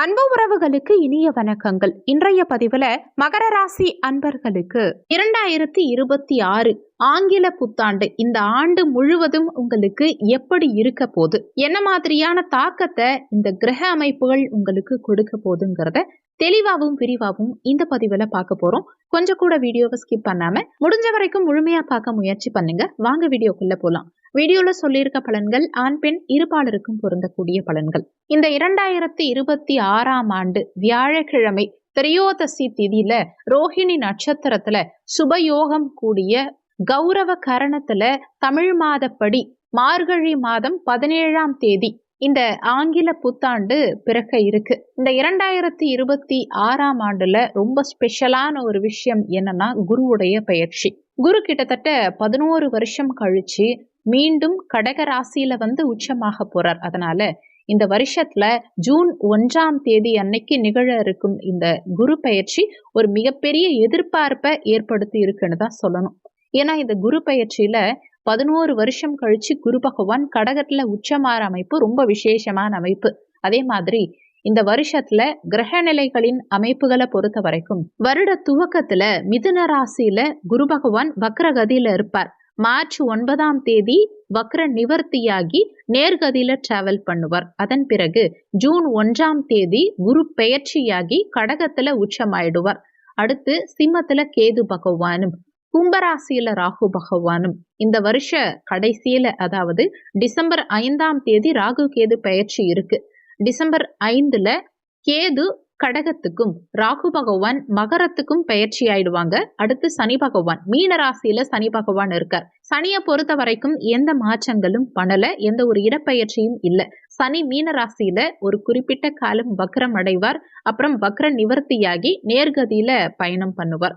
அன்பு உறவுகளுக்கு இனிய வணக்கங்கள். இன்றைய பதிவுல மகர ராசி அன்பர்களுக்கு இரண்டாயிரத்தி இருபத்தி ஆறு ஆங்கில புத்தாண்டு இந்த ஆண்டு முழுவதும் உங்களுக்கு எப்படி இருக்க போகுது? என்ன மாதிரியான தாக்கத்தை இந்த கிரக அமைப்புகள் உங்களுக்கு கொடுக்க போதுங்கிறத தெளிவாகவும் விரிவாகவும் இந்த பதிவுல பார்க்க போறோம். கொஞ்சம் கூட வீடியோவை ஸ்கிப் பண்ணாம முடிஞ்ச வரைக்கும் முழுமையா பார்க்க முயற்சி பண்ணுங்க. வாங்க வீடியோக்குள்ள போலாம். வீடியோல சொல்லியிருக்க பலன்கள் ஆண் பெண் இருபாலருக்கும் பொருந்தக்கூடிய பலன்கள். இந்த இரண்டாயிரத்தி இருபத்தி ஆறாம் ஆண்டு வியாழக்கிழமை திரையோதசி திதியில ரோஹிணி நட்சத்திரத்துல சுபயோகம் கூடிய கௌரவ கரணத்துல தமிழ் மாதப்படி மார்கழி மாதம் பதினேழாம் தேதி இந்த ஆங்கில புத்தாண்டு பிறக்க இருக்கு. இந்த இரண்டாயிரத்தி இருபத்தி ஆறாம் ஆண்டுல ரொம்ப ஸ்பெஷலான ஒரு விஷயம் என்னன்னா குருவுடைய பயிற்சி குரு கிட்டத்தட்ட பதினோரு வருஷம் கழிச்சு மீண்டும் கடக ராசியில வந்து உச்சமாக போறார். அதனால இந்த வருஷத்துல ஜூன் ஒன்றாம் தேதி அன்னைக்கு நிகழ இருக்கும் இந்த குரு பயிற்சி ஒரு மிகப்பெரிய எதிர்பார்ப்பை ஏற்படுத்தி இருக்குன்னு தான் சொல்லணும். ஏன்னா இந்த குரு பயிற்சியில பதினோரு வருஷம் கழிச்சு குரு பகவான் கடகத்துல உச்சமாற அமைப்பு ரொம்ப விசேஷமான அமைப்பு. அதே மாதிரி இந்த வருஷத்துல கிரக நிலைகளின் அமைப்புகளை பொறுத்த வரைக்கும் வருட துவக்கத்துல மிதுன ராசியில குரு பகவான் வக்ரகதியில இருப்பார். மார்ச் ஒன்பதாம் தேதி வக்ர நிவர்த்தியாகி நேர்கதியில டிராவல் பண்ணுவார். அதன் பிறகு ஜூன் ஒன்றாம் தேதி குரு பெயர்ச்சியாகி கடகத்துல உச்சமாயிடுவார். அடுத்து சிம்மத்துல கேது பகவானும் கும்பராசியில ராகு பகவானும். இந்த வருஷ கடைசியில அதாவது டிசம்பர் ஐந்தாம் தேதி ராகு கேது பெயர்ச்சி இருக்கு. டிசம்பர் ஐந்துல கேது கடகத்துக்கும் ராகு பகவான் மகரத்துக்கும் பயிற்சி ஆயிடுவாங்க அடுத்து சனி பகவான். மீன ராசியில சனி பகவான் இருக்கார். சனியை பொறுத்த வரைக்கும் எந்த மாற்றங்களும் பண்ணல எந்த ஒரு இடப்பெயர்ச்சியும் இல்லை. சனி மீன ராசியில ஒரு குறிப்பிட்ட காலம் வக்ரம் அடைவார். அப்புறம் வக்ர நிவர்த்தியாகி நேர்கதியில பயணம் பண்ணுவார்.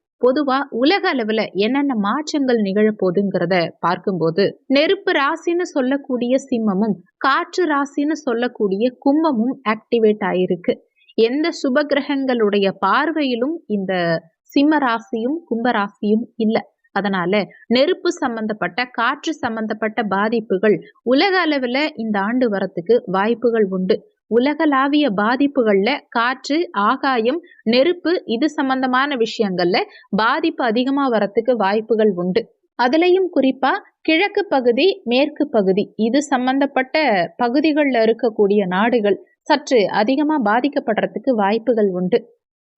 பொதுவா உலக அளவுல என்னென்ன மாற்றங்கள் நிகழப்போகுதுங்கிறத பார்க்கும்போது நெருப்பு ராசின்னு சொல்லக்கூடிய சிம்மமும் காற்று ராசின்னு சொல்லக்கூடிய கும்பமும் ஆக்டிவேட் ஆயிருக்கு. எந்த சுப கிரகங்களுடைய பார்வையிலும் இந்த சிம்ம ராசியும் கும்பராசியும் இல்லை. அதனால நெருப்பு சம்பந்தப்பட்ட காற்று சம்பந்தப்பட்ட பாதிப்புகள் உலக அளவுல இந்த ஆண்டு வரத்துக்கு வாய்ப்புகள் உண்டு. உலகளாவிய பாதிப்புகள்ல காற்று ஆகாயம் நெருப்பு இது சம்பந்தமான விஷயங்கள்ல பாதிப்பு அதிகமா வரத்துக்கு வாய்ப்புகள் உண்டு. அதுலயும் குறிப்பா கிழக்கு பகுதி மேற்கு பகுதி இது சம்பந்தப்பட்ட பகுதிகளில் இருக்கக்கூடிய நாடுகள் சற்று அதிகமா பாதிக்கப்படுறதுக்கு வாய்ப்புகள் உண்டு.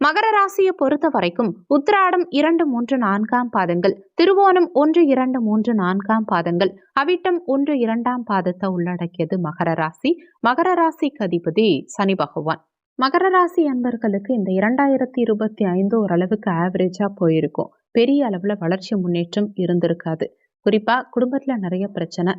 மகர ராசியை பொறுத்த வரைக்கும் உத்திராடம் இரண்டு மூன்று நான்காம் பாதங்கள் திருவோணம் ஒன்று இரண்டு மூன்று நான்காம் பாதங்கள் அவிட்டம் ஒன்று இரண்டாம் பாதத்தை உள்ளடக்கியது மகர ராசி. மகர ராசிக்கு அதிபதி சனி பகவான். மகர ராசி அன்பர்களுக்கு இந்த இரண்டாயிரத்தி இருபத்தி ஐந்து ஓரளவுக்கு ஆவரேஜா போயிருக்கும். பெரிய அளவுல வளர்ச்சி முன்னேற்றம் இருந்திருக்காது. குறிப்பா குடும்பத்துல நிறைய பிரச்சனை.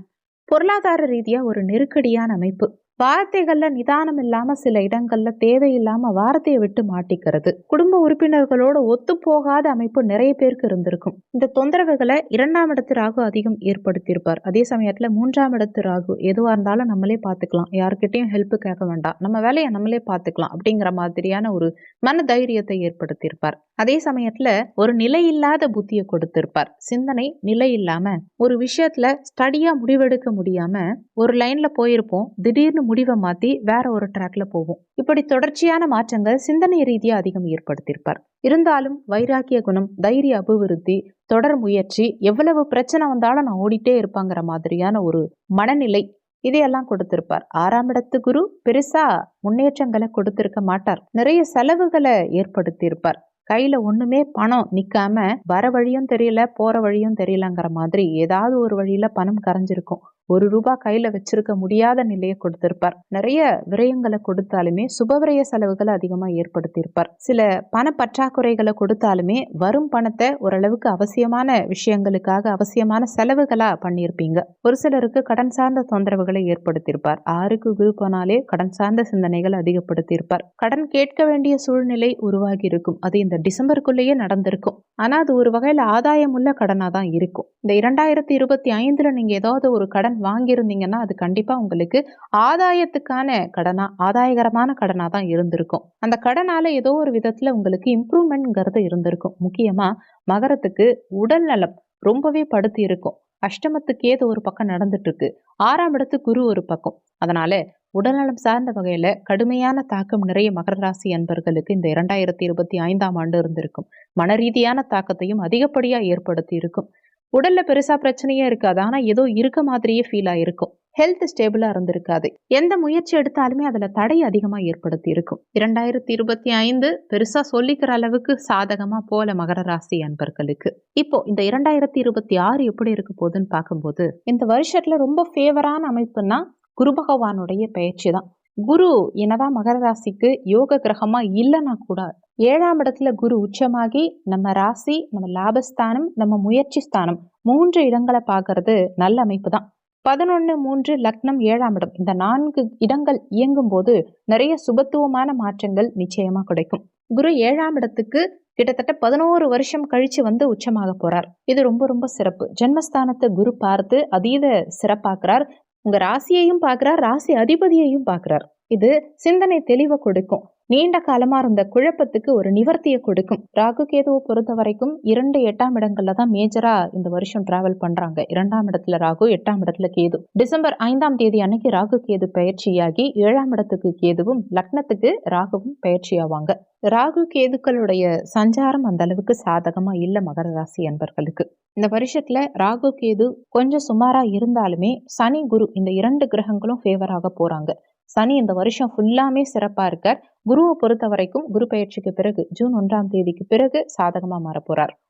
பொருளாதார ரீதியா ஒரு நெருக்கடியான அமைப்பு. வார்த்தைகள்ல நிதானம் இல்லாம சில இடங்கள்ல தேவையில்லாம வார்த்தையை விட்டு மாட்டிக்கிறது. குடும்ப உறுப்பினர்களோட ஒத்து போகாத அமைப்பு நிறைய பேருக்கு இருந்திருக்கும். இந்த தொந்தரவுகளை இரண்டாம் இடத்து ராகு அதிகம் ஏற்படுத்தியிருப்பார். அதே சமயத்துல மூன்றாம் இடத்து ராகு எதுவா இருந்தாலும் நம்மளே பார்த்துக்கலாம் யாருக்கிட்டையும் ஹெல்ப் கேட்க வேண்டாம். நம்ம வேலையை நம்மளே பார்த்துக்கலாம் அப்படிங்கிற மாதிரியான ஒரு மன தைரியத்தை ஏற்படுத்தியிருப்பார். அதே சமயத்துல ஒரு நிலையில்லாத புத்தியை கொடுத்திருப்பார். சிந்தனை நிலை இல்லாம ஒரு விஷயத்துல ஸ்டடியா முடிவெடுக்க முடியாம ஒரு லைன்ல போயிருப்போம். திடீர்னு முடிவை மாத்தி வேற ஒரு ட்ராக்ல போவோம். இப்படி தொடர்ச்சியான மாற்றங்கள் சிந்தனை ரீதியா அதிகம் ஏற்படுத்தியிருப்பார். இருந்தாலும் வைராக்கிய குணம் தைரிய அபிவிருத்தி தொடர் முயற்சி எவ்வளவு பிரச்சனை வந்தாலும் நான் ஓடிட்டே இருப்பாங்கிற மாதிரியான ஒரு மனநிலை இதையெல்லாம் கொடுத்திருப்பார். ஆறாம் இடத்து குரு பெருசா முன்னேற்றங்களை கொடுத்திருக்க மாட்டார். நிறைய செலவுகளை ஏற்படுத்தியிருப்பார். கையில ஒண்ணுமே பணம் நிக்காம வர வழியும் தெரியல போற வழியும் தெரியலங்கிற மாதிரி ஏதாவது ஒரு வழியில பணம் கரைஞ்சிருக்கும். ஒரு ரூபாய் கையில வச்சிருக்க முடியாத நிலையை கொடுத்திருப்பார். நிறைய விரயங்களை கொடுத்தாலுமே சுபவிரய செலவுகளை அதிகமா ஏற்படுத்தியிருப்பார். சில பண பற்றாக்குறைகளை கொடுத்தாலுமே வரும் பணத்தை ஓரளவுக்கு அவசியமான விஷயங்களுக்காக அவசியமான செலவுகளா பண்ணியிருப்பீங்க. ஒரு சிலருக்கு கடன் சார்ந்த தொந்தரவுகளை ஏற்படுத்தியிருப்பார். ஆறுக்கு குரு போனாலே கடன் சார்ந்த சிந்தனைகள் அதிகப்படுத்தியிருப்பார். கடன் கேட்க வேண்டிய சூழ்நிலை உருவாகி இருக்கும். அது இந்த டிசம்பருக்குள்ளேயே நடந்திருக்கும். ஆனா அது ஒரு வகையில ஆதாயமுள்ள கடனா தான் இருக்கும். இந்த இரண்டாயிரத்தி இருபத்தி ஐந்துல நீங்க ஏதாவது ஒரு கடன் வாங்கியிருந்தீங்கன்னா அது கண்டிப்பா உங்களுக்கு ஆதாயத்துக்கான கடனா ஆதாயகரமான கடனா தான் இருந்திருக்கும். அந்த கடனால ஏதோ ஒரு விதத்துல உங்களுக்கு இம்ப்ரூவ்மெண்ட்ங்கிறது இருந்திருக்கும். முக்கியமா மகரத்துக்கு உடல் நலம் ரொம்பவே படுத்தி இருக்கும். அஷ்டமத்துக்கு ஏதோ ஒரு பக்கம் நடந்துட்டு இருக்கு ஆறாம் இடத்து குரு ஒரு பக்கம். அதனால உடல்நலம் சார்ந்த வகையில கடுமையான தாக்கம் நிறைய மகர ராசி அன்பர்களுக்கு இந்த இரண்டாயிரத்தி இருபத்தி ஐந்தாம் ஆண்டு இருந்திருக்கும். மன ரீதியான தாக்கத்தையும் அதிகப்படியா ஏற்படுத்தி இருக்கும் உடல்ல பெருசா பிரச்சனையே இருக்காது. ஆனா ஏதோ இருக்க மாதிரியே ஃபீல் ஆயிருக்கும். ஹெல்த் ஸ்டேபிளா இருந்திருக்காது. எந்த முயற்சி எடுத்தாலுமே அதுல தடை அதிகமா ஏற்படுத்தி இருக்கும் இரண்டாயிரத்தி இருபத்தி ஐந்து பெருசா சொல்லிக்கிற அளவுக்கு சாதகமா போல மகர ராசி அன்பர்களுக்கு. இப்போ இந்த இரண்டாயிரத்தி இருபத்தி ஆறு எப்படி இருக்க போகுதுன்னு பார்க்கும்போது இந்த வருஷத்துல ரொம்ப ஃபேவரான அமைப்புன்னா குரு பகவானுடைய பயிற்சி தான். குரு என்னதான் மகர ராசிக்கு யோக கிரகமா இல்லைன்னா கூட ஏழாம் இடத்துல குரு உச்சமாகி நம்ம ராசி நம்ம லாபஸ்தானம் நம்ம முயற்சி ஸ்தானம் மூன்று இடங்களை பார்க்கறது நல்ல அமைப்பு தான் பதினொன்று மூன்று லக்னம் ஏழாம் இடம். இந்த நான்கு இடங்கள் இயங்கும் போது நிறைய சுபத்துவமான மாற்றங்கள் நிச்சயமா கிடைக்கும். குரு ஏழாம் இடத்துக்கு கிட்டத்தட்ட பதினோரு வருஷம் கழிச்சு வந்து உச்சமாக போறார். இது ரொம்ப ரொம்ப சிறப்பு. ஜென்மஸ்தானத்தை குரு பார்த்து அதீத சிறப்பாக்குறார். உங்க ராசியையும் பார்க்கிறார். ராசி அதிபதியையும் பார்க்கிறார். இது சிந்தனை தெளிவை கொடுக்கும். நீண்ட காலமா இருந்த குழப்பத்துக்கு ஒரு நிவர்த்தியை கொடுக்கும். ராகு கேதுவை பொறுத்த வரைக்கும் இரண்டு எட்டாம் இடங்கள்ல தான் மேஜரா இந்த வருஷம் டிராவல் பண்றாங்க. இரண்டாம் இடத்துல ராகு எட்டாம் இடத்துல கேது. டிசம்பர் ஐந்தாம் தேதி அன்னைக்கு ராகு கேது பயிற்சியாகி ஏழாம் இடத்துக்கு கேதுவும் லக்னத்துக்கு ராகுவும் பயிற்சியாவாங்க ராகு கேதுக்களுடைய சஞ்சாரம் அந்த அளவுக்கு சாதகமா இல்ல மகர ராசி என்பர்களுக்கு இந்த வருஷத்துல ராகு கேது கொஞ்சம் சுமாரா இருந்தாலுமே சனி குரு இந்த இரண்டு கிரகங்களும் ஃபேவராக போறாங்க. சனி இந்த வருஷம் ஃபுல்லாமே சிறப்பாக இருக்கார். குருவை பொறுத்த வரைக்கும் குரு பயிற்சிக்கு பிறகு ஜூன் ஒன்றாம் தேதிக்கு பிறகு சாதகமாக மாற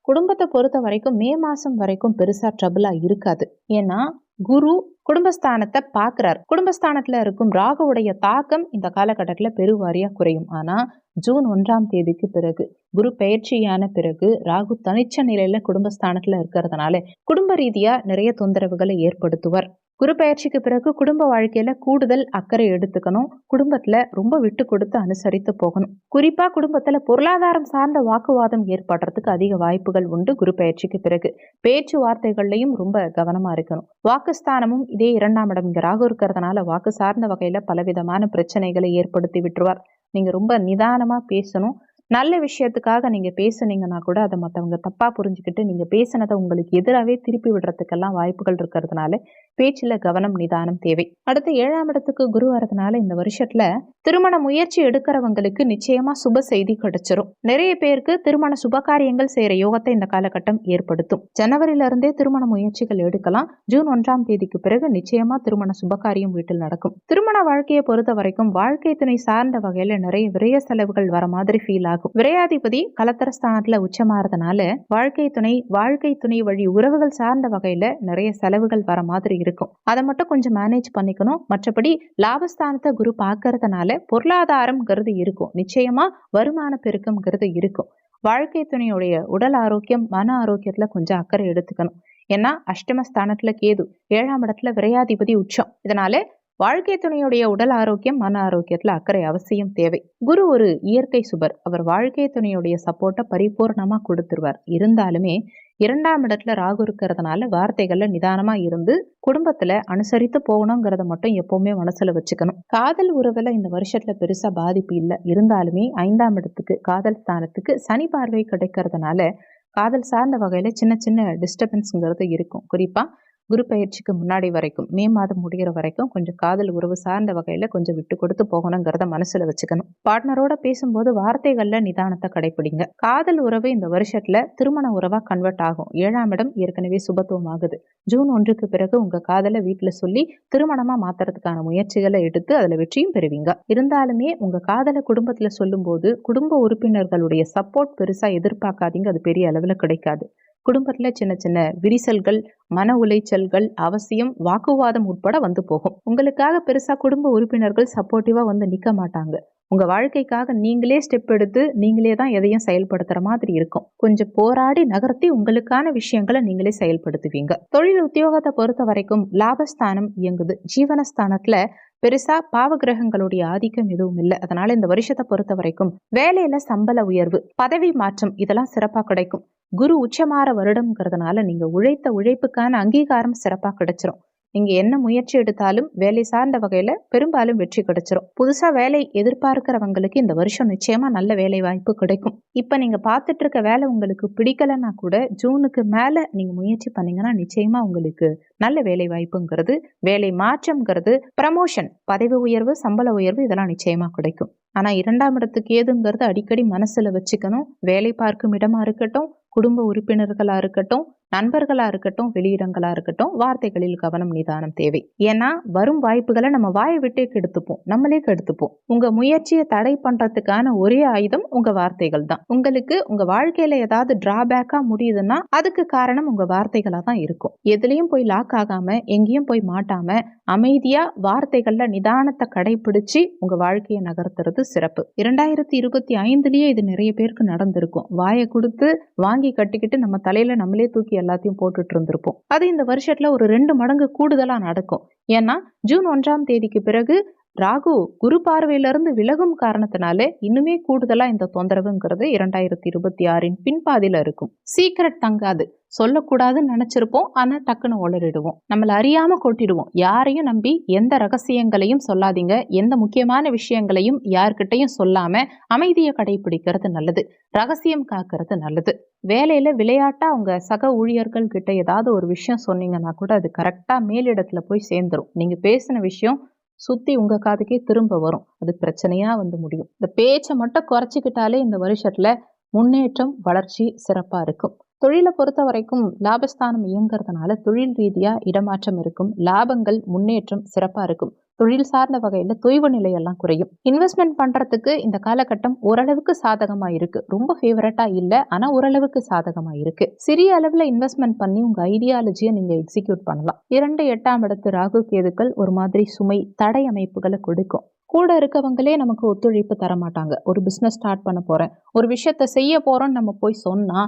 குடும்பத்தை பொறுத்த வரைக்கும் மே மாசம் வரைக்கும் பெருசா ட்ரபிளா இருக்காது. ஏன்னா குரு குடும்பஸ்தானத்தை பார்க்குறார். குடும்பஸ்தானத்தில் இருக்கும் ராகுவுடைய தாக்கம் இந்த காலகட்டத்தில் பெருவாரியாக குறையும். ஆனால் ஜூன் ஒன்றாம் தேதிக்கு பிறகு குரு பயிற்சியான பிறகு ராகு தனிச்ச நிலையில குடும்பஸ்தானத்துல இருக்கிறதுனால குடும்ப ரீதியா நிறைய தொந்தரவுகளை ஏற்படுத்துவார். குரு பிறகு குடும்ப வாழ்க்கையில கூடுதல் அக்கறை எடுத்துக்கணும். குடும்பத்துல ரொம்ப விட்டு கொடுத்து அனுசரித்து போகணும். குறிப்பா குடும்பத்துல பொருளாதாரம் சார்ந்த வாக்குவாதம் ஏற்படுறதுக்கு அதிக வாய்ப்புகள் உண்டு குரு பிறகு. பேச்சுவார்த்தைகள்லையும் ரொம்ப கவனமா இருக்கணும். வாக்குஸ்தானமும் இதே இரண்டாம் இடம் இங்க ராகு இருக்கிறதுனால வாக்கு சார்ந்த வகையில பலவிதமான பிரச்சனைகளை ஏற்படுத்தி விட்டுருவார். நீங்க ரொம்ப நிதானமா பேசணும். நல்ல விஷயத்துக்காக நீங்க பேசுனீங்கன்னா கூட அதை மற்றவங்க தப்பா புரிஞ்சுக்கிட்டு நீங்க பேசினதை உங்களுக்கு எதிராகவே திருப்பி விடுறதுக்கெல்லாம் வாய்ப்புகள் இருக்கிறதுனால பேச்சில் கவனம் நிதானம் தேவை. அடுத்து ஏழாம் இடத்துக்கு குரு வரதுனால இந்த வருஷத்துல திருமண முயற்சி எடுக்கிறவங்களுக்கு நிச்சயமா சுப செய்தி கிடைச்சிரும். நிறைய பேருக்கு திருமண சுபகாரியங்கள் செய்யற யோகத்தை இந்த காலகட்டம் ஏற்படுத்தும். ஜனவரியில இருந்தே திருமண முயற்சிகள் எடுக்கலாம். ஜூன் ஒன்றாம் தேதிக்கு பிறகு நிச்சயமா திருமண சுபகாரியம் வீட்டில் நடக்கும். திருமண வாழ்க்கையை பொறுத்த வரைக்கும் வாழ்க்கை துணை சார்ந்த வகையில நிறைய விரய செலவுகள் வர மாதிரி ஃபீல் ஆகும். விரையாதிபதி கலத்தர ஸ்தானத்துல உச்சமாறதுனால வாழ்க்கை துணை வாழ்க்கை துணை வழி உறவுகள் சார்ந்த வகையில நிறைய செலவுகள் வர மாதிரி இருக்கும். அதை மட்டும் கொஞ்சம் மேனேஜ் பண்ணிக்கணும். மற்றபடி லாபஸ்தானத்தை குரு பார்க்கறதுனால பொருளாதாரம்ங்கிறது இருக்கும். நிச்சயமா வருமான பெருக்கம்ங்கிறது இருக்கும். வாழ்க்கை துணையுடைய உடல் ஆரோக்கியம் மன ஆரோக்கியத்துல கொஞ்சம் அக்கறை எடுத்துக்கணும். ஏன்னா அஷ்டமஸ்தானத்துல கேது ஏழாம் இடத்துல விரையாதிபதி உச்சம். இதனால வாழ்க்கை துணையுடைய உடல் ஆரோக்கியம் மன ஆரோக்கியத்துல அக்கறை அவசியம் தேவை. குரு ஒரு இயற்கை சுபர். அவர் வாழ்க்கை துணையுடைய சப்போர்ட்டை பரிபூர்ணமா கொடுத்துருவார். இருந்தாலுமே இரண்டாம் இடத்துல ராகு இருக்கிறதுனால வார்த்தைகள்ல நிதானமா இருந்து குடும்பத்துல அனுசரித்து போகணுங்கிறத மட்டும் எப்பவுமே மனசுல வச்சுக்கணும். காதல் உறவுல இந்த வருஷத்துல பெருசா பாதிப்பு இல்லை. இருந்தாலுமே ஐந்தாம் இடத்துக்கு காதல் ஸ்தானத்துக்கு சனி பார்வை கிடைக்கிறதுனால காதல் சார்ந்த வகையில சின்ன சின்ன டிஸ்டர்பன்ஸ்ங்கிறது இருக்கும். குறிப்பா குரு பயிற்சிக்கு முன்னாடி வரைக்கும் மே மாதம் முடிகிற வரைக்கும் கொஞ்சம் காதல் உறவு சார்ந்த வகையில் கொஞ்சம் விட்டு கொடுத்து போகணுங்கிறத மனசுல வச்சுக்கணும். பார்ட்னரோட பேசும்போது வார்த்தைகள்ல நிதானத்தை கடைபிடிங்க காதல் உறவு இந்த வருஷத்துல திருமண உறவா கன்வெர்ட் ஆகும். ஏழாம் இடம் ஏற்கனவே சுபத்துவம் ஆகுது. ஜூன் ஒன்றுக்கு பிறகு உங்க காதலை வீட்டுல சொல்லி திருமணமா மாத்துறதுக்கான முயற்சிகளை எடுத்து அதுல வெற்றியும் பெறுவீங்க. இருந்தாலுமே உங்க காதலை குடும்பத்துல சொல்லும்போது குடும்ப உறுப்பினர்களுடைய சப்போர்ட் பெருசா எதிர்பார்க்காதீங்க. அது பெரிய அளவுல கிடைக்காது. குடும்பத்தில் சின்ன சின்ன விரிசல்கள் மன உளைச்சல்கள் அவசியம் வாக்குவாதம் உட்பட வந்து போகும். உங்களுக்காக பெருசாக குடும்ப உறுப்பினர்கள் சப்போர்ட்டிவாக வந்து நிற்க மாட்டாங்க. உங்கள் வாழ்க்கைக்காக நீங்களே ஸ்டெப் எடுத்து நீங்களே தான் எதையும் செயல்படுத்துகிற மாதிரி இருக்கும். கொஞ்சம் போராடி நகர்த்தி உங்களுக்கான விஷயங்களை நீங்களே செயல்படுத்துவீங்க. தொழில் உத்தியோகத்தை பொறுத்த வரைக்கும் லாபஸ்தானம் இயங்குது. ஜீவனஸ்தானத்தில் பெருசா பாவகிரகங்களுடைய ஆதிக்கம் எதுவும் இல்லை. அதனால இந்த வருஷத்தை பொறுத்த வரைக்கும் வேலையில சம்பள உயர்வு பதவி மாற்றம் இதெல்லாம் சிறப்பா கிடைக்கும். குரு உச்சமாற வருடம்ங்கிறதுனால நீங்க உழைத்த உழைப்புக்கான அங்கீகாரம் சிறப்பா கிடைச்சிரும். நீங்க என்ன முயற்சி எடுத்தாலும் வேலை சார்ந்த வகையில பெரும்பாலும் வெற்றி கிடைச்சிரும். புதுசா வேலை எதிர்பார்க்கிறவங்களுக்கு இந்த வருஷம் நிச்சயமா நல்ல வேலை வாய்ப்பு கிடைக்கும். இப்ப நீங்க பார்த்துட்டு இருக்க வேலை உங்களுக்கு பிடிக்கலன்னா கூட ஜூனுக்கு மேல நீங்க முயற்சி பண்ணீங்கன்னா நிச்சயமா உங்களுக்கு நல்ல வேலை வாய்ப்புங்கிறது வேலை மாற்றம்ங்கிறது ப்ரமோஷன் பதவி உயர்வு சம்பள உயர்வு இதெல்லாம் நிச்சயமா கிடைக்கும். ஆனா இரண்டாம் இடத்துக்கு ஏதுங்கிறது அடிக்கடி மனசுல வச்சுக்கணும். வேலை பார்க்கும் இடமா இருக்கட்டும் குடும்ப உறுப்பினர்களா இருக்கட்டும் நண்பர்களா இருக்கட்டும் வெளியிடங்களா இருக்கட்டும் வார்த்தைகளில் கவனம் நிதானம் தேவை. ஏன்னா வரும் வாய்ப்புகளை நம்ம வாயை விட்டே கெடுத்துப்போம். நம்மளே கெடுத்துப்போம். உங்க முயற்சியை தடை பண்றதுக்கான ஒரே ஆயுதம் உங்க வார்த்தைகள் தான். உங்களுக்கு உங்க வாழ்க்கையில ஏதாவது டிராபேக்கா முடியுதுன்னா அதுக்கு காரணம் உங்க வார்த்தைகளா தான் இருக்கும். எதுலயும் போய் லாக் ஆகாம எங்கேயும் போய் மாட்டாம அமைதியாக வார்த்தைகளில் நிதானத்தை கடைபிடிச்சு உங்கள் வாழ்க்கையை நகர்த்துறது சிறப்பு. இரண்டாயிரத்தி இருபத்தி ஐந்துலேயே இது நிறைய பேருக்கு நடந்திருக்கும். வாயை கொடுத்து வாங்கி கட்டிக்கிட்டு நம்ம தலையில் நம்மளே தூக்கி எல்லாத்தையும் போட்டுட்டு இருந்திருப்போம். அது இந்த வருஷத்தில் ஒரு ரெண்டு மடங்கு கூடுதலாக நடக்கும். ஏன்னா ஜூன் ஒன்றாம் தேதிக்கு பிறகு ராகு குரு பார்வையிலிருந்து விலகும் காரணத்தினாலே இன்னுமே கூடுதலா இந்த தொந்தரவுங்கிறது இரண்டாயிரத்தி இருபத்தி ஆறின் பின்பாதியில இருக்கும். சீக்கிரட் தங்காது. சொல்லக்கூடாதுன்னு நினச்சிருப்போம். ஆனால் டக்குன்னு உளறிடுவோம். நம்மளை அறியாமல் கொட்டிடுவோம். யாரையும் நம்பி எந்த ரகசியங்களையும் சொல்லாதீங்க. எந்த முக்கியமான விஷயங்களையும் யார்கிட்டையும் சொல்லாமல் அமைதியை கடைபிடிக்கிறது நல்லது. ரகசியம் காக்கிறது நல்லது. வேலையில் விளையாட்டாக அவங்க சக ஊழியர்கள் கிட்ட ஏதாவது ஒரு விஷயம் சொன்னீங்கன்னா கூட அது கரெக்டாக மேலிடத்தில் போய் சேர்ந்துரும். நீங்கள் பேசின விஷயம் சுத்தி உங்க காதுக்கே திரும்ப வரும். அது பிரச்சனையா வந்து முடியும். இந்த பேச்சை மட்டும் குறைச்சிக்கிட்டாலே இந்த வருஷத்துல முன்னேற்றம் வளர்ச்சி சிறப்பா இருக்கும். தொழிலை பொறுத்த வரைக்கும் லாபஸ்தானம் இயங்குறதுனால தொழில் ரீதியா இடமாற்றம் இருக்கும். லாபங்கள் முன்னேற்றம் சிறப்பா இருக்கும். தொழில் சார்ந்த வகையில தொய்வு நிலையெல்லாம் குறையும். இன்வெஸ்ட்மெண்ட் பண்றதுக்கு இந்த காலகட்டம் ஓரளவுக்கு சாதகமா இருக்கு. ரொம்ப ஃபேவரட்டா இல்ல ஆனா ஓரளவுக்கு சாதகமா இருக்கு. சிறிய அளவுல இன்வெஸ்ட்மெண்ட் பண்ணி உங்க ஐடியாலஜியை நீங்க எக்ஸிக்யூட் பண்ணலாம். இரண்டு எட்டாம் இடத்து ராகு கேதுக்கள் ஒரு மாதிரி சுமை தடை அமைப்புகளை கொடுக்கும். கூட இருக்கவங்களே நமக்கு ஒத்துழைப்பு தர மாட்டாங்க ஒரு பிஸ்னஸ் ஸ்டார்ட் பண்ண போறேன். ஒரு விஷயத்த செய்ய போறோம்னு நம்ம போய் சொன்னா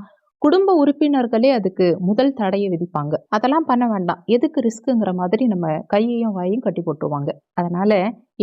குடும்ப உறுப்பினர்களே அதுக்கு முதல் தடையை விதிப்பாங்க. அதெல்லாம் பண்ண வேண்டாம். எதுக்கு ரிஸ்க்குங்கிற மாதிரி நம்ம கையையும் வாயையும் கட்டி போட்டுருவாங்க. அதனால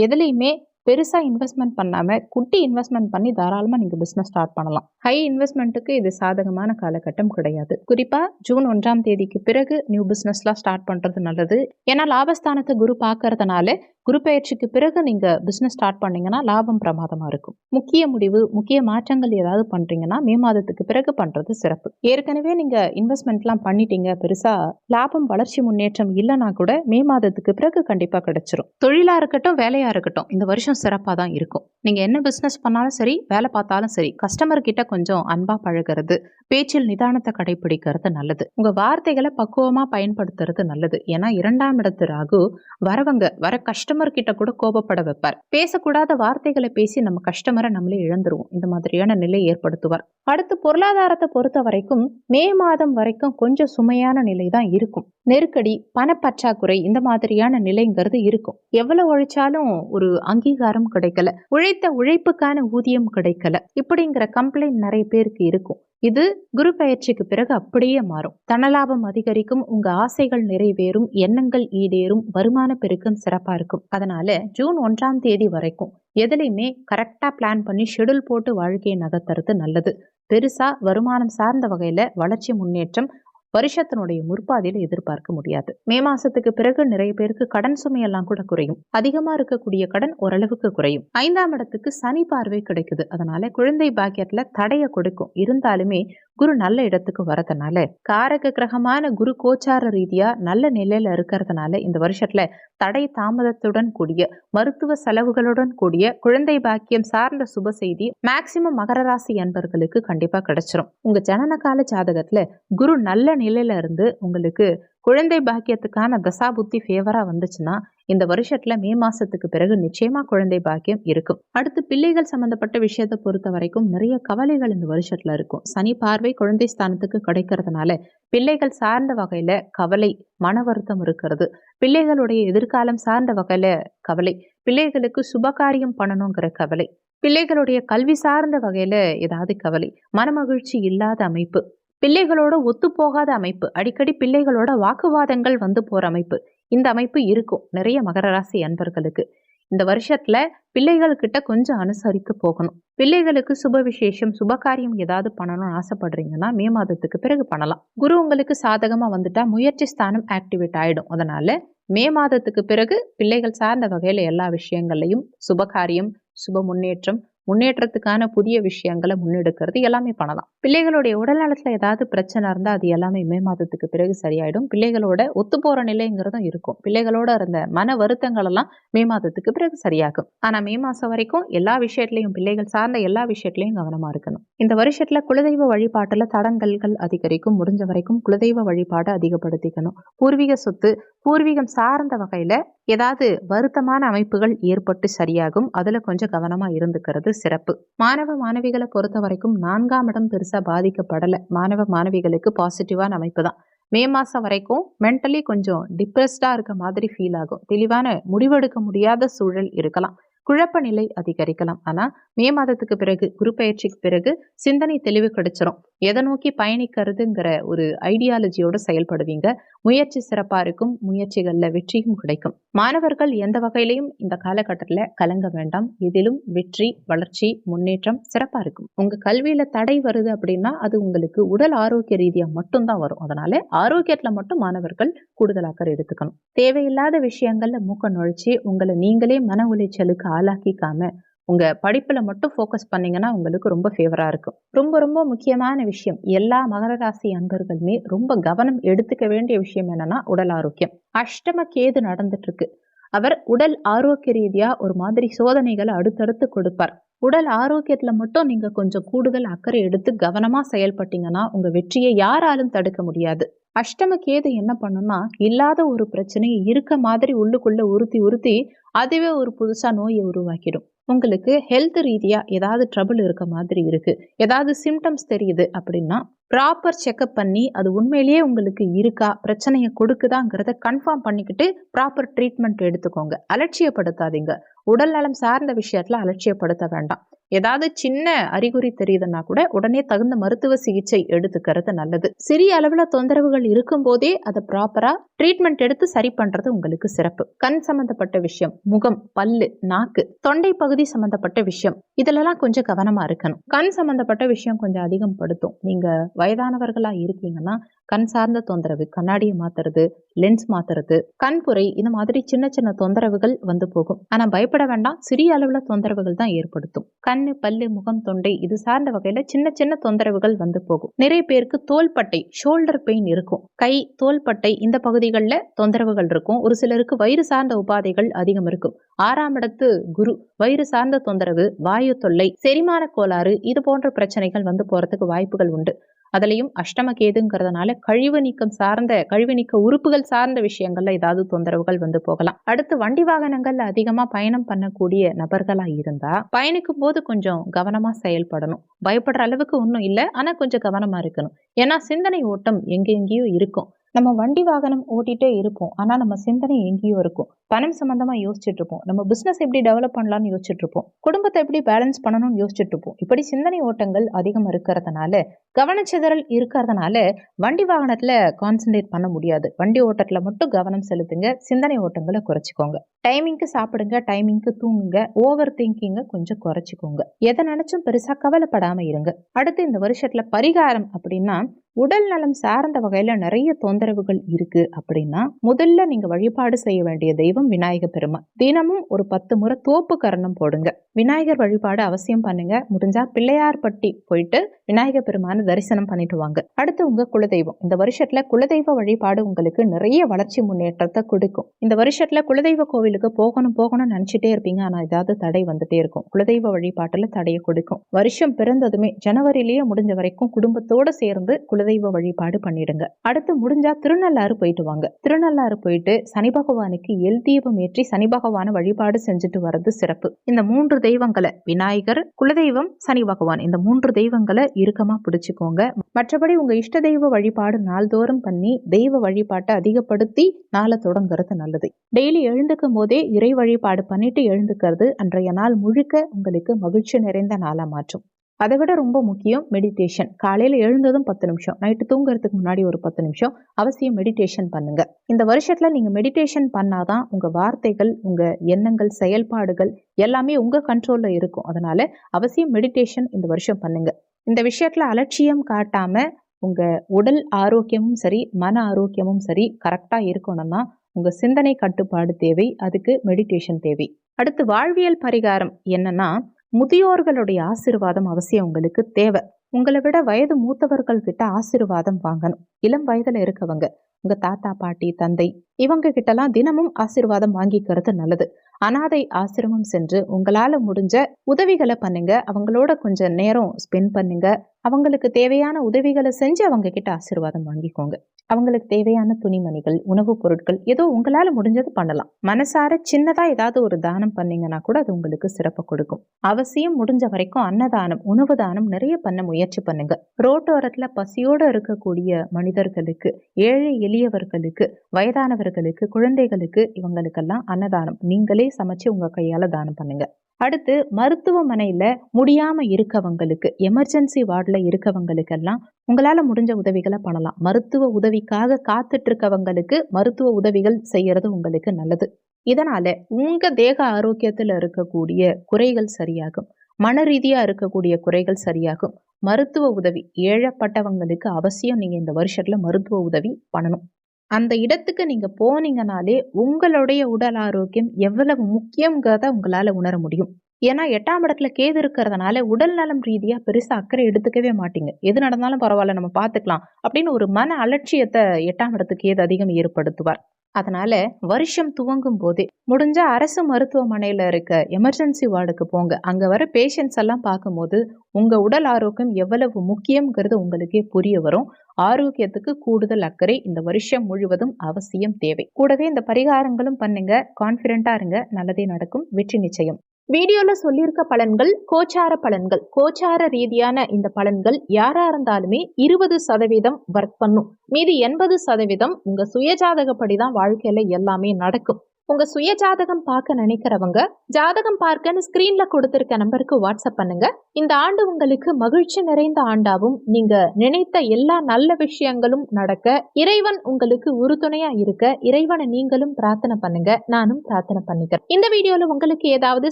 எதுலேயுமே பெருசாக இன்வெஸ்ட்மெண்ட் பண்ணாமல் குட்டி இன்வெஸ்ட்மெண்ட் பண்ணி தாராளமாக நீங்கள் பிஸ்னஸ் ஸ்டார்ட் பண்ணலாம். ஹை இன்வெஸ்ட்மெண்ட்டுக்கு இது சாதகமான காலகட்டம் கிடையாது. குறிப்பாக ஜூன் ஒன்றாம் தேதிக்கு பிறகு நியூ பிஸ்னஸ்லாம் ஸ்டார்ட் பண்ணுறது நல்லது. ஏன்னா லாபஸ்தானத்தை குரு பார்க்கறதுனால குருப்பெயர்ச்சிக்கு பிறகு நீங்கள் பிஸ்னஸ் ஸ்டார்ட் பண்ணீங்கன்னா லாபம் பிரமாதமாக இருக்கும். முக்கிய முடிவு முக்கிய மாற்றங்கள் ஏதாவது பண்ணுறீங்கன்னா மே மாதத்துக்கு பிறகு பண்ணுறது சிறப்பு. ஏற்கனவே நீங்கள் இன்வெஸ்ட்மெண்ட்லாம் பண்ணிட்டீங்க. பெருசாக லாபம் வளர்ச்சி முன்னேற்றம் இல்லைனா கூட மே மாதத்துக்கு பிறகு கண்டிப்பாக கிடைச்சிரும். தொழிலாக இருக்கட்டும் வேலையாக இருக்கட்டும் இந்த வருஷம் சிறப்பாக தான் இருக்கும். நீங்கள் என்ன பிஸ்னஸ் பண்ணாலும் சரி வேலை பார்த்தாலும் சரி கஸ்டமர் கிட்ட கொஞ்சம் அன்பாக பழகிறது பேச்சில் நிதானத்தை கடைபிடிக்கிறது நல்லது. உங்கள் வார்த்தைகளை பக்குவமாக பயன்படுத்துறது நல்லது. ஏன்னா இரண்டாம் இடத்து ராகு வரவங்க வர கஸ்டமர் கிட்ட கூட கோபப்பட வைப்பார். பேசக்கூடாத வார்த்தைகளை பேசி நம்ம கஸ்டமரை நம்மளே இழந்துருவோம். இந்த மாதிரியான நிலை ஏற்படுத்துவார். அடுத்து பொருளாதாரத்தை பொறுத்த வரைக்கும் மே மாதம் வரைக்கும் கொஞ்சம் சுமையான நிலை தான் இருக்கும். நெருக்கடி பணப்பற்றாக்குறை இந்த மாதிரியான நிலைங்கிறது இருக்கும். எவ்வளவு உழைச்சாலும் ஒரு அங்கீகாரம் கிடைக்கல. உழைத்த உழைப்புக்கான ஊதியம் கிடைக்கல. இப்படிங்கிற கம்ப்ளைண்ட் நிறைய பேருக்கு இருக்கும். இது குரு பயிற்சிக்கு பிறகு அப்படியே மாறும். தனலாபம் அதிகரிக்கும் உங்க ஆசைகள் நிறைவேறும் எண்ணங்கள் ஈடேறும் வருமான பெருக்கம் சிறப்பா இருக்கும். அதனால ஜூன் ஒன்றாம் தேதி வரைக்கும் எதுலையுமே கரெக்டா பிளான் பண்ணி ஷெடியூல் போட்டு வாழ்க்கையை நகர்த்துறது நல்லது. பெருசா வருமானம் சார்ந்த வகையில வளர்ச்சி முன்னேற்றம் வருஷத்தினுடைய முற்பாதையில எதிர்பார்க்க முடியாது. மே மாசத்துக்கு பிறகு நிறைய பேருக்கு கடன் சுமையெல்லாம் கூட குறையும். அதிகமா இருக்கக்கூடிய கடன் ஓரளவுக்கு குறையும். ஐந்தாம் இடத்துக்கு சனி பார்வை கிடைக்குது. அதனால குழந்தை பாக்கெட்ல தடைய கொடுக்கும். இருந்தாலுமே குரு நல்ல இடத்துக்கு வரதுனால காரக கிரகமான குரு கோச்சார ரீதியா நல்ல நிலையில இருக்கிறதுனால இந்த வருஷத்துல தடை தாமதத்துடன் கூடிய மருத்துவ செலவுகளுடன் கூடிய குழந்தை பாக்கியம் சார்ந்த சுப செய்தி மேக்சிமம் மகர ராசி அன்பர்களுக்கு கண்டிப்பா கிடைச்சிரும். உங்க ஜனன கால ஜாதகத்துல குரு நல்ல நிலையில இருந்து உங்களுக்கு குழந்தை பாக்கியத்துக்கான தசா புத்தி ஃபேவரா வந்துச்சுன்னா இந்த வருஷத்துல மே மாசத்துக்கு பிறகு நிச்சயமா குழந்தை பாக்கியம் இருக்கும். அடுத்து பிள்ளைகள் சம்பந்தப்பட்ட விஷயத்தை பொறுத்த வரைக்கும் நிறைய கவலைகள் இந்த வருஷத்துல இருக்கும். சனி பார்வை குழந்தை ஸ்தானத்துக்கு கிடைக்கிறதுனால பிள்ளைகள் சார்ந்த வகையில கவலை மன வருத்தம் இருக்கிறது. பிள்ளைகளுடைய எதிர்காலம் சார்ந்த வகையில கவலை. பிள்ளைகளுக்கு சுபகாரியம் பண்ணணுங்கிற கவலை. பிள்ளைகளுடைய கல்வி சார்ந்த வகையில ஏதாவது கவலை. மனமகிழ்ச்சி இல்லாத அமைப்பு. பிள்ளைகளோட ஒத்துப்போகாத அமைப்பு. அடிக்கடி பிள்ளைகளோட வாக்குவாதங்கள் வந்து போற அமைப்பு. இந்த அமைப்பு இருக்கும். நிறைய மகர ராசி அன்பர்களுக்கு. இந்த வருஷத்துல பிள்ளைகள் கிட்ட கொஞ்சம் அனுசரித்து போகணும். பிள்ளைகளுக்கு சுப விசேஷம் சுபகாரியம் ஏதாவது பண்ணணும்னு ஆசைப்படுறீங்கன்னா மே மாதத்துக்கு பிறகு பண்ணலாம். குரு உங்களுக்கு சாதகமா வந்துட்டா முயற்சி ஸ்தானம் ஆக்டிவேட் ஆயிடும். அதனால மே மாதத்துக்கு பிறகு பிள்ளைகள் சார்ந்த வகையில எல்லா விஷயங்கள்லையும் சுபகாரியம் சுப முன்னேற்றம் முன்னேற்றத்துக்கான புதிய விஷயங்களை முன்னெடுக்கிறது. எல்லாமே பண்ணலாம். பிள்ளைகளுடைய உடல்நலத்தில் ஏதாவது பிரச்சனை இருந்தால் அது எல்லாமே மே மாதத்துக்கு பிறகு சரியாயிடும். பிள்ளைகளோட ஒத்து போற நிலைங்கிறதும் இருக்கும். பிள்ளைகளோட இருந்த மன வருத்தங்கள் எல்லாம் மே மாதத்துக்கு பிறகு சரியாகும். ஆனால் மே மாதம் வரைக்கும் எல்லா விஷயத்துலையும் பிள்ளைகள் சார்ந்த எல்லா விஷயத்துலையும் கவனமாக இருக்கணும். இந்த வருஷத்தில் குலதெய்வ வழிபாட்டில் தடங்கல்கள் அதிகரிக்கும். முடிஞ்ச வரைக்கும் குலதெய்வ வழிபாட்டை அதிகப்படுத்திக்கணும். பூர்வீக சொத்து பூர்வீகம் சார்ந்த வகையில ஏதாவது வருத்தமான அமைப்புகள் ஏற்பட்டு சரியாகும் அதுல கொஞ்சம் கவனமா இருந்துக்கிறது சிறப்பு. மாணவ மாணவிகளை பொறுத்த வரைக்கும் நான்காம் இடம் பெருசா பாதிக்கப்படல. மாணவ மாணவிகளுக்கு பாசிட்டிவான அமைப்பு தான். மே மாசம் வரைக்கும் மென்டலி கொஞ்சம் டிப்ரெஸ்டா இருக்க மாதிரி ஃபீல் ஆகும். தெளிவான முடிவெடுக்க முடியாத சூழல் இருக்கலாம். குழப்ப நிலை அதிகரிக்கலாம். ஆனால் மே மாதத்துக்கு பிறகு குரு பயிற்சிக்கு பிறகு சிந்தனை தெளிவு கிடைச்சிரும். எதை நோக்கி பயணிக்கிறதுங்கிற ஒரு ஐடியாலஜியோட செயல்படுவீங்க. முயற்சி சிறப்பாக இருக்கும். முயற்சிகளில் வெற்றியும் கிடைக்கும். மாணவர்கள் எந்த வகையிலையும் இந்த காலகட்டத்தில் கலங்க வேண்டாம். எதிலும் வெற்றி வளர்ச்சி முன்னேற்றம் சிறப்பாக இருக்கும். உங்கள் கல்வியில் தடை வருது அப்படின்னா அது உங்களுக்கு உடல் ஆரோக்கிய ரீதியாக மட்டும்தான் வரும். அதனால ஆரோக்கியத்தில் மட்டும் மாணவர்கள் கூடுதல் அக்கறை எடுத்துக்கணும். தேவையில்லாத விஷயங்களில் மூக்க நுழைச்சி உங்களை நீங்களே மன உளைச்சலுக்கு ஆளாக்கிக்காம உங்க படிப்புல மட்டும் ஃபோக்கஸ் பண்ணீங்கன்னா உங்களுக்கு ரொம்ப ஃபேவரா இருக்கும். ரொம்ப ரொம்ப முக்கியமான விஷயம் எல்லா மகர ராசி அன்பர்களுமே ரொம்ப கவனம் எடுத்துக்க வேண்டிய விஷயம் என்னன்னா உடல் ஆரோக்கியம். அஷ்டம கேது நடந்துட்டு இருக்கு அவர் உடல் ஆரோக்கிய ரீதியா ஒரு மாதிரி சோதனைகளை அடுத்தடுத்து கொடுப்பார். உடல் ஆரோக்கியத்துல மட்டும் நீங்க கொஞ்சம் கூடுதல் அக்கறை எடுத்து கவனமா செயல்பட்டீங்கன்னா உங்க வெற்றியை யாராலும் தடுக்க முடியாது. அஷ்டம கேது என்ன பண்ணும்னா இல்லாத ஒரு பிரச்சனையை இருக்க மாதிரி உள்ளுக்குள்ள உறுத்தி உறுத்தி அதுவே ஒரு புதுசாக நோயை உருவாக்கிடும். உங்களுக்கு ஹெல்த் ரீதியாக ஏதாவது ட்ரபிள் இருக்க மாதிரி இருக்குது ஏதாவது சிம்டம்ஸ் தெரியுது அப்படின்னா ப்ராப்பர் செக்அப் பண்ணி அது உண்மையிலேயே உங்களுக்கு இருக்கா பிரச்சனையை கொடுக்குதாங்கிறத கன்ஃபார்ம் பண்ணிக்கிட்டு ப்ராப்பர் ட்ரீட்மெண்ட் எடுத்துக்கோங்க. அலட்சியப்படுத்தாதீங்க. உடல் நலம் சார்ந்த விஷயத்தில் அலட்சியப்படுத்த வேண்டாம். ஏதாவது சின்ன அறிகுறி தெரியுதுன்னா கூட உடனே தகுந்த மருத்துவ சிகிச்சை எடுத்துக்கிறது நல்லது. சிறிய அளவுல தொந்தரவுகள் இருக்கும் போதே அதை ப்ராப்பரா ட்ரீட்மெண்ட் எடுத்து சரி பண்றது உங்களுக்கு சிறப்பு. கண் சம்பந்தப்பட்ட விஷயம் முகம் பல்லு நாக்கு தொண்டை பகுதி சம்பந்தப்பட்ட விஷயம் இதுலலாம் கொஞ்சம் கவனமா இருக்கணும். கண் சம்பந்தப்பட்ட விஷயம் கொஞ்சம் அதிகம் படுத்தும் நீங்க வயதானவர்களா இருக்கீங்கன்னா கண் சார்ந்த தொந்தரவு கண்ணாடியை மாத்துறது லென்ஸ் மாத்துறது கண்புரை இந்த மாதிரி சின்ன சின்ன தொந்தரவுகள் வந்து போகும். ஆனா பயப்பட வேண்டாம். சிறிய அளவுல தொந்தரவுகள் தான் ஏற்படுத்தும். கண்ணு பல்லு முகம் தொண்டை இது சார்ந்த வகையில சின்ன சின்ன தொந்தரவுகள் வந்து போகும். நிறைய பேருக்கு தோள்பட்டை ஷோல்டர் பெயின் இருக்கும். கை தோள்பட்டை இந்த பகுதிகளில் தொந்தரவுகள் இருக்கும். ஒரு சிலருக்கு வயிறு சார்ந்த உபாதைகள் அதிகம் இருக்கும். ஆறாம் இடத்து குரு வயிறு சார்ந்த தொந்தரவு வாயு தொல்லை செரிமான கோளாறு இது போன்ற பிரச்சனைகள் வந்து போறதுக்கு வாய்ப்புகள் உண்டு. அதுலேயும் அஷ்டம கேதுங்கிறதுனால கழிவு நீக்கம் சார்ந்த கழிவு நீக்க உறுப்புகள் சார்ந்த விஷயங்கள்ல ஏதாவது தொந்தரவுகள் வந்து போகலாம். அடுத்து வண்டி வாகனங்கள்ல அதிகமா பயணம் பண்ணக்கூடிய நபர்களா இருந்தா பயணிக்கும் போது கொஞ்சம் கவனமா செயல்படணும். பயப்படுற அளவுக்கு ஒன்றும் இல்லை ஆனா கொஞ்சம் கவனமா இருக்கணும். ஏன்னா சிந்தனை ஓட்டம் எங்கெங்கேயோ இருக்கும். நம்ம வண்டி வாகனம் ஓட்டிகிட்டே இருப்போம். ஆனால் நம்ம சிந்தனை எங்கேயோ இருக்கும். பணம் சம்மந்தமாக யோசிச்சுட்டு இருப்போம். நம்ம பிஸ்னஸ் எப்படி டெவலப் பண்ணலாம்னு யோசிச்சுட்டு இருப்போம். குடும்பத்தை எப்படி பேலன்ஸ் பண்ணணும்னு யோசிச்சுட்டு இருப்போம். இப்படி சிந்தனை ஓட்டங்கள் அதிகம் இருக்கிறதுனால கவனச்சிதறல் இருக்கிறதுனால வண்டி வாகனத்தில் கான்சென்ட்ரேட் பண்ண முடியாது. வண்டி ஓட்டத்தில் மட்டும் கவனம் செலுத்துங்க. சிந்தனை ஓட்டங்களை குறைச்சிக்கோங்க. டைமிங்க்கு சாப்பிடுங்க டைமிங்க்கு தூங்குங்க ஓவர் திங்கிங்கை கொஞ்சம் குறைச்சிக்கோங்க. எதை நினைச்சும் பெருசாக கவலைப்படாமல் இருங்க. அடுத்து இந்த வருஷத்தில் பரிகாரம் அப்படின்னா உடல் நலம் சார்ந்த வகையில நிறைய தொந்தரவுகள் இருக்கு அப்படின்னா முதல்ல நீங்க வழிபாடு செய்ய வேண்டிய தெய்வம் விநாயக பெருமாள். தினமும் ஒரு பத்து முறை தோப்பு கரணம் போடுங்க. விநாயகர் வழிபாடு அவசியம் பண்ணுங்க. முடிஞ்சா பிள்ளையார்பட்டி போயிட்டு விநாயக பெருமான தரிசனம் பண்ணிட்டு வாங்க. அடுத்து உங்க குலதெய்வம். இந்த வருஷத்துல குலதெய்வ வழிபாடு உங்களுக்கு நிறைய வளர்ச்சி முன்னேற்றத்தை கொடுக்கும். இந்த வருஷத்துல குலதெய்வ கோவிலுக்கு போகணும் போகணும்னு நினைச்சிட்டே இருப்பீங்க. ஆனா ஏதாவது தடை வந்துட்டே இருக்கும். குலதெய்வ வழிபாட்டுல தடையை கொடுக்கும். வருஷம் பிறந்ததுமே ஜனவரிலேயே முடிஞ்ச வரைக்கும் குடும்பத்தோட சேர்ந்து குல குலதெய்வ வழிபாடு பண்ணிடுங்க. அடுத்து முடிஞ்சா திருநள்ளாறு போயிட்டு வாங்க. திருநள்ளாறு போயிட்டு சனி பகவானுக்கு எல் தீபம் ஏற்றி சனி பகவானை வழிபாடு செஞ்சுட்டு வர்றது சிறப்பு. இந்த மூன்று தெய்வங்களை விநாயகர் குலதெய்வம் சனி பகவான் இந்த மூன்று தெய்வங்களை இறுக்கமா பிடிச்சுக்கோங்க. மற்றபடி உங்க இஷ்ட தெய்வ வழிபாடு நாள்தோறும் பண்ணி தெய்வ வழிபாட்டை அதிகப்படுத்தி நாளை தொடங்குறது நல்லது. டெய்லி எழுந்துக்கும் போதே இறை வழிபாடு பண்ணிட்டு எழுந்துக்கிறது அன்றைய நாள் முழுக்க உங்களுக்கு மகிழ்ச்சி நிறைந்த நாளா மாற்றும். அதை விட ரொம்ப முக்கியம் மெடிடேஷன் காலையில் எழுந்ததும் பத்து நிமிஷம் நைட்டு தூங்குறதுக்கு முன்னாடி ஒரு பத்து நிமிஷம் அவசியம் மெடிடேஷன் பண்ணுங்க. இந்த வருஷத்தில் நீங்கள் மெடிடேஷன் பண்ணாதான் உங்கள் வார்த்தைகள் உங்கள் எண்ணங்கள் செயல்பாடுகள் எல்லாமே உங்கள் கண்ட்ரோலில் இருக்கும். அதனால அவசியம் மெடிடேஷன் இந்த வருஷம் பண்ணுங்க. இந்த விஷயத்தில் அலட்சியம் காட்டாமல் உங்கள் உடல் ஆரோக்கியமும் சரி மன ஆரோக்கியமும் சரி கரெக்டாக இருக்கணும்னா உங்கள் சிந்தனை கட்டுப்பாடு தேவை அதுக்கு மெடிடேஷன் தேவை. அடுத்து வாழ்வியல் பரிகாரம் என்னன்னா முதியோர்களுடைய ஆசிர்வாதம் அவசியம் உங்களுக்கு தேவை. உங்களை விட வயது மூத்தவர்கள் கிட்ட ஆசிர்வாதம் வாங்கணும். இளம் வயதுல இருக்கவங்க உங்க தாத்தா பாட்டி தந்தை இவங்க கிட்டலாம் தினமும் ஆசிர்வாதம் வாங்கிக்கிறது நல்லது. அனாதை ஆசிரமம் சென்று உங்களால முடிஞ்ச உதவிகளை பண்ணுங்க. அவங்களோட கொஞ்சம் நேரம் ஸ்பெண்ட் பண்ணுங்க. அவங்களுக்கு தேவையான உதவிகளை செஞ்சு அவங்க கிட்ட ஆசிர்வாதம் வாங்கிக்கோங்க. அவங்களுக்கு தேவையான துணிமணிகள் உணவுப் பொருட்கள் ஏதோ உங்களால முடிஞ்சது பண்ணலாம். மனசார சின்னதா ஏதாவது ஒரு தானம் பண்ணீங்கன்னா கூட அது உங்களுக்கு சிறப்பு கொடுக்கும். அவசியம் முடிஞ்ச வரைக்கும் அன்னதானம் உணவு தானம் நிறைய பண்ண முயற்சி பண்ணுங்க. ரோட்டோரத்துல பசியோட இருக்கக்கூடிய மனிதர்களுக்கு ஏழை எளியவர்களுக்கு வயதானவர்களுக்கு குழந்தைகளுக்கு இவங்களுக்கெல்லாம் அன்னதானம். நீங்களே சமைச்சு உங்க கையால தானம் பண்ணுங்க. அடுத்து மருத்துவமனையில முடியாம இருக்கவங்களுக்கு எமர்ஜென்சி வார்டில் இருக்கவங்களுக்கெல்லாம் உங்களால முடிஞ்ச உதவிகளை பண்ணலாம். மருத்துவ உதவிக்காக காத்துட்டு இருக்கவங்களுக்கு மருத்துவ உதவிகள் செய்யறது உங்களுக்கு நல்லது. இதனால உங்க தேக ஆரோக்கியத்துல இருக்கக்கூடிய குறைகள் சரியாகும். மன ரீதியா இருக்கக்கூடிய குறைகள் சரியாகும். மருத்துவ உதவி ஏழப்பட்டவங்களுக்கு அவசியம் நீங்கள் இந்த வருஷத்தில் மருத்துவ உதவி பண்ணணும். அந்த இடத்துக்கு நீங்கள் போனீங்கனாலே உங்களுடைய உடல் ஆரோக்கியம் எவ்வளவு முக்கியங்கிறத உங்களால் உணர முடியும். ஏன்னா எட்டாம் இடத்துல கேது இருக்கிறதுனால உடல் நலம் ரீதியாக பெருசாக அக்கறை எடுத்துக்கவே மாட்டீங்க. எது நடந்தாலும் பரவாயில்ல நம்ம பார்த்துக்கலாம் அப்படின்னு ஒரு மன அலட்சியத்தை எட்டாம் இடத்துக்கு கேது அதிகம் ஏற்படுத்துவார். அதனால வருஷம் துவங்கும் போதே முடிஞ்ச அரசு மருத்துவமனையில இருக்க எமர்ஜென்சி வார்டுக்கு போங்க. அங்க வர பேஷண்ட்ஸ் எல்லாம் பார்க்கும்போது உங்க உடல் ஆரோக்கியம் எவ்வளவு முக்கியங்கிறது உங்களுக்கே புரிய வரும். ஆரோக்கியத்துக்கு கூடுதல் அக்கறை இந்த வருஷம் முழுவதும் அவசியம் தேவை. கூடவே இந்த பரிகாரங்களும் பண்ணுங்க. கான்பிடண்டா இருங்க. நல்லதே நடக்கும். வெற்றி நிச்சயம். வீடியோல சொல்லியிருக்க பலன்கள் கோச்சார பலன்கள். கோச்சார ரீதியான இந்த பலன்கள் யாரா இருந்தாலுமே இருபது சதவீதம் ஒர்க் பண்ணும். மீதி எண்பது சதவீதம் உங்க சுயஜாதகப்படி தான் வாழ்க்கையில எல்லாமே நடக்கும். உங்க சுய ஜாதகம் பார்க்க நினைக்கிறவங்க ஜாதகம் பார்க்கன்னு ஸ்கிரீன்ல கொடுத்திருக்க நம்பருக்கு வாட்ஸ்அப் பண்ணுங்க. இந்த ஆண்டு உங்களுக்கு மகிழ்ச்சி நிறைந்த ஆண்டாவும் நீங்க நினைத்த எல்லா நல்ல விஷயங்களும் நடக்க இறைவன் உங்களுக்கு உறுதுணையா இருக்க இறைவனை நீங்களும் பிரார்த்தனை பண்ணுங்க. நானும் பிரார்த்தனை பண்ணிக்கிறேன். இந்த வீடியோல உங்களுக்கு ஏதாவது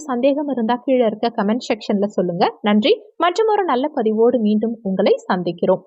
சந்தேகம் இருந்தா கீழே இருக்க கமெண்ட் செக்ஷன்ல சொல்லுங்க. நன்றி. மற்றும் ஒரு நல்ல பதிவோடு மீண்டும் உங்களை சந்திக்கிறோம்.